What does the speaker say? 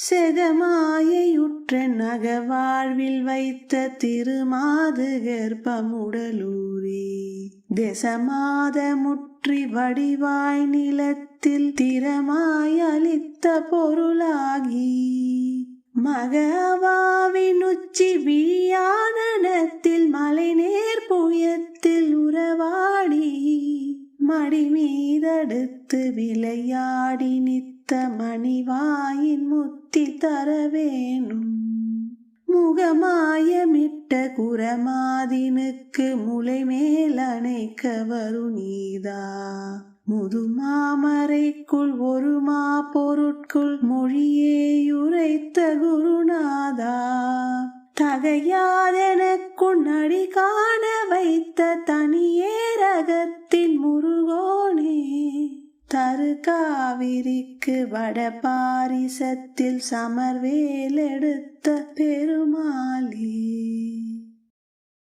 செகமாயையுற்ற நகவாழ்வில் வைத்த திருமாது கர்ப்பமுடலூரே தேசமாத முற்றி வடிவாய் நிலத்தில் திறமாய் அளித்த பொருளாகி மகவாவின் உச்சி விழியானத்தில் மலை நேர் புயத்தில் உறவா மடி மீதடுத்து விளையாடி நித்த மணிவாயின் முத்தி தர வேணும். முகமாயமிட்ட குரமாதினுக்கு முளை மேல் அணைக்க வரும் வருநீதா. முதுமாமரைக்குள் ஒரு மா பொருட்குள் மொழியேயுரைத்த குருநாதா. தகையாதெனக்குள் அடி காண வைத்த தனியே ரகத்தின் முரு தரு காவிரிக்கு வட பாரிசத்தில் சமர்வேல் எடுத்த பெருமாளே.